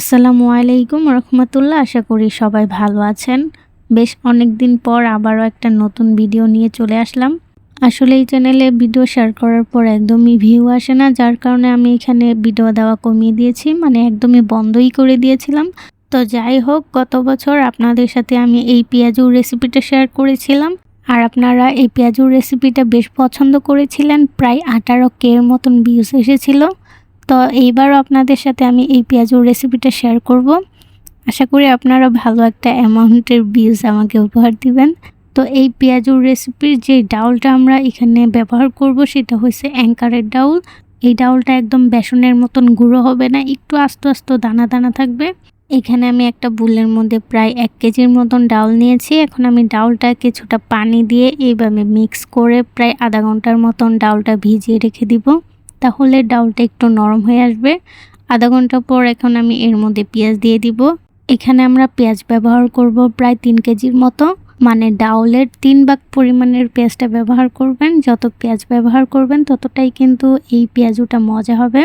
আসসালামু আলাইকুম রহমতুল্লাহ, আশা করি সবাই ভালো আছেন। বেশ অনেক দিন পর আবারও একটা নতুন ভিডিও নিয়ে চলে আসলাম। আসলে এই চ্যানেলে ভিডিও শেয়ার করার পর একদমই ভিউ আসে না, যার কারণে আমি এখানে ভিডিও দেওয়া কমিয়ে দিয়েছি মানে একদমই বন্ধই করে দিয়েছিলাম। তো যাই হোক, গত বছর আপনাদের সাথে আমি এই পেঁয়াজুর রেসিপিটা শেয়ার করেছিলাম। আর আপনারা এই পেঁয়াজুর রেসিপিটা বেশ পছন্দ করেছিলেন, প্রায় আঠারো কে এর মতন ভিউজ এসেছিল। তো এইবারও আপনাদের সাথে আমি এই পেঁয়াজুর রেসিপিটা শেয়ার করব। আশা করি আপনারা ভালো একটা অ্যামাউন্টের ভিউজ আমাকে উপহার দিবেন। তো এই পেঁয়াজুর রেসিপির যে ডাউলটা আমরা এখানে ব্যবহার করব, সেটা হচ্ছে অ্যাঙ্কারের ডাউল এই ডাউলটা একদম বেসনের মতন গুঁড়ো হবে না, একটু আস্তে আস্তে দানা দানা থাকবে। এখানে আমি একটা বুলের মধ্যে প্রায় এক কেজির মতন ডাউল নিয়েছি। এখন আমি ডাউলটা কিছুটা পানি দিয়ে এইভাবে মিক্স করে প্রায় আধা ঘণ্টার মতন ডাউলটা ভিজিয়ে রেখে দিব। তাহলে ডাউলটা একটু নরম হয়ে আসবে। আধা ঘণ্টা পর এখন আমি এর মধ্যে পেঁয়াজ দিয়ে দিব। এখানে আমরা পেঁয়াজ ব্যবহার করব প্রায় তিন কেজির মতো। মানে ডাউলের তিন ভাগ পরিমাণের পেঁয়াজটা ব্যবহার করবেন। যত পেঁয়াজ ব্যবহার করবেন, ততটাই কিন্তু এই পেঁয়াজুটা মজা হবে।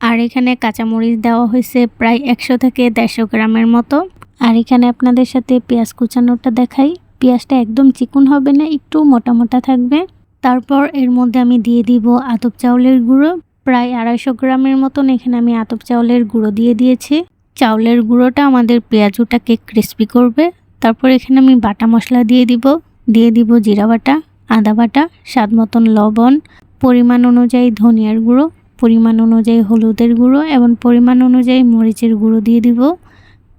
আর এখানে কাঁচামরিচ দেওয়া হয়েছে প্রায় একশো থেকে দেড়শো গ্রামের মতো। আর এখানে আপনাদের সাথে পেঁয়াজ কুচানোটা দেখাই। পেঁয়াজটা একদম চিকুন হবে না, একটু মোটা মোটা থাকবে। তারপর এর মধ্যে আমি দিয়ে দিব আতপ চাউলের গুঁড়ো। প্রায় আড়াইশো গ্রামের মতন এখানে আমি আতপ চাউলের গুঁড়ো দিয়ে দিয়েছি। চাউলের গুঁড়োটা আমাদের পেঁয়াজুটাকে ক্রিস্পি করবে। তারপর এখানে আমি বাটা মশলা দিয়ে দিব। দিয়ে দিব জিরা বাটা, আদা বাটা, স্বাদ মতন লবণ, পরিমাণ অনুযায়ী ধনিয়ার গুঁড়ো, পরিমাণ অনুযায়ী হলুদের গুঁড়ো এবং পরিমাণ অনুযায়ী মরিচের গুঁড়ো দিয়ে দিব।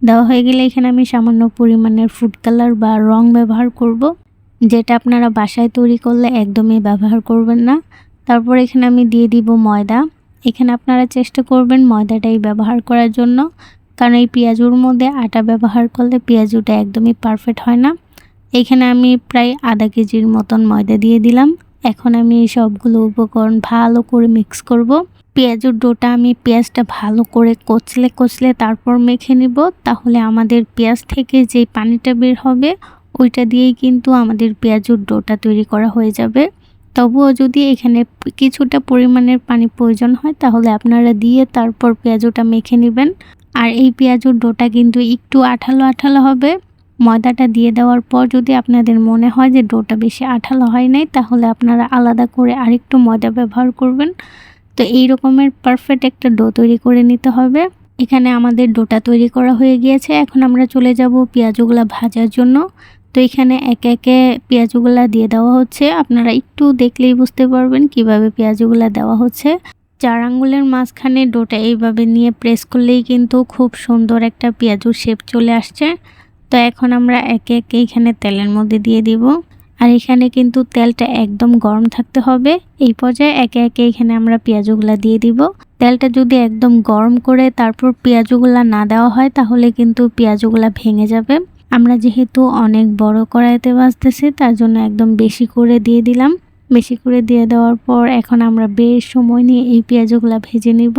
দেওয়া হয়ে গেলে এখানে আমি সামান্য পরিমাণের ফুড কালার বা রং ব্যবহার করব। যেটা আপনারা বাসায় তৈরি করলে একদমই ব্যবহার করবেন না। তারপর এখানে আমি দিয়ে দিব ময়দা। এখানে আপনারা চেষ্টা করবেন ময়দাটাই ব্যবহার করার জন্য। কারণ এই পেঁয়াজুর মধ্যে আটা ব্যবহার করলে পেঁয়াজুটা একদমই পারফেক্ট হয় না। এখানে আমি প্রায় আধা কেজির মতন ময়দা দিয়ে দিলাম। এখন আমি এই সবগুলো উপকরণ ভালো করে মিক্স করব। পেঁয়াজুর ডোটা আমি পেঁয়াজটা ভালো করে কচলে কচলে তারপর মেখে নিব। তাহলে আমাদের পেঁয়াজ থেকে যে পানিটা বের হবে ওইটা দিয়েই কিন্তু আমাদের পেঁয়াজুর ডোটা তৈরি করা হয়ে যাবে। তবুও যদি এখানে কিছুটা পরিমাণের পানি প্রয়োজন হয়, তাহলে আপনারা দিয়ে তারপর পেঁয়াজুটা মেখে নেবেন। আর এই পেঁয়াজুর ডোটা কিন্তু একটু আঠালো আঠালো হবে। ময়দাটা দিয়ে দেওয়ার পর যদি আপনাদের মনে হয় যে ডোটা বেশি আঠালো হয় নাই, তাহলে আপনারা আলাদা করে আরেকটু ময়দা ব্যবহার করবেন। তো এই রকমের পারফেক্ট একটা ডো তৈরি করে নিতে হবে। এখানে আমাদের ডোটা তৈরি করা হয়ে গিয়েছে। এখন আমরা চলে যাব পেঁয়াজগুলা ভাজার জন্য। তো এখানে একে একে পেঁয়াজগুলা দিয়ে দেওয়া হচ্ছে। আপনারা একটু দেখলেই বুঝতে পারবেন কীভাবে পেঁয়াজগুলা দেওয়া হচ্ছে। চার আঙ্গুলের মাঝখানে ডোটা এইভাবে নিয়ে প্রেস করলেই কিন্তু খুব সুন্দর একটা পেঁয়াজুর শেপ চলে আসছে। তো এখন আমরা একে একে এখানে তেলের মধ্যে দিয়ে দিব। আর এখানে কিন্তু তেলটা একদম গরম থাকতে হবে। এই পর্যায়ে একে একে এখানে আমরা পেঁয়াজগুলা দিয়ে দিব। তেলটা যদি একদম গরম করে তারপর পেঁয়াজগুলা না দেওয়া হয় তাহলে কিন্তু পেঁয়াজগুলা ভেঙে যাবে। আমরা যেহেতু অনেক বড় কড়াইতে বাজতেছি তার জন্য একদম বেশি করে দিয়ে দিলাম। বেশি করে দিয়ে দেওয়ার পর এখন আমরা বেশ সময় নিয়ে এই পেঁয়াজগুলা ভেজে নিব।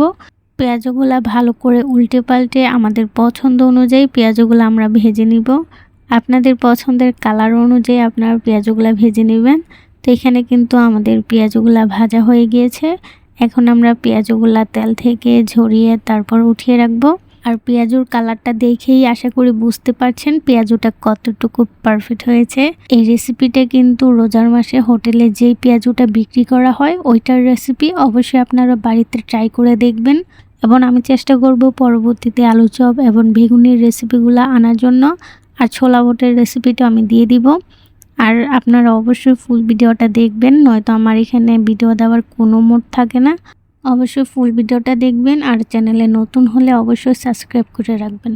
পেঁয়াজগুলা ভালো করে উল্টে পাল্টে আমাদের পছন্দ অনুযায়ী পেঁয়াজগুলো আমরা ভেজে নিব। আপনাদের পছন্দের কালার অনুযায়ী আপনারা পেঁয়াজগুলা ভেজে নেবেন। তো এখানে কিন্তু আমাদের পেঁয়াজগুলা ভাজা হয়ে গিয়েছে। এখন আমরা পেঁয়াজগুলা তেল থেকে ঝরিয়ে তারপর উঠিয়ে রাখব। আর পেঁয়াজুর কালারটা দেখেই আশা করি বুঝতে পারছেন পেঁয়াজুটা কতটুকু পারফেক্ট হয়েছে। এই রেসিপিটা কিন্তু রোজার মাসে হোটেলে যেই পেঁয়াজুটা বিক্রি করা হয়, ওইটার রেসিপি অবশ্যই আপনারা বাড়িতে ট্রাই করে দেখবেন। এবং আমি চেষ্টা করব পরবর্তীতে আলু চপ এবং বেগুনির রেসিপিগুলো আনার জন্য। আর ছোলা বটের রেসিপিটা আমি দিয়ে দিব। আর আপনারা অবশ্যই ফুল ভিডিওটা দেখবেন, নয়তো আমার এখানে ভিডিও দেওয়ার কোনো মোড থাকে না। অবশ্যই ফুল ভিডিওটা দেখবেন আর চ্যানেলে নতুন হলে অবশ্যই সাবস্ক্রাইব করে রাখবেন।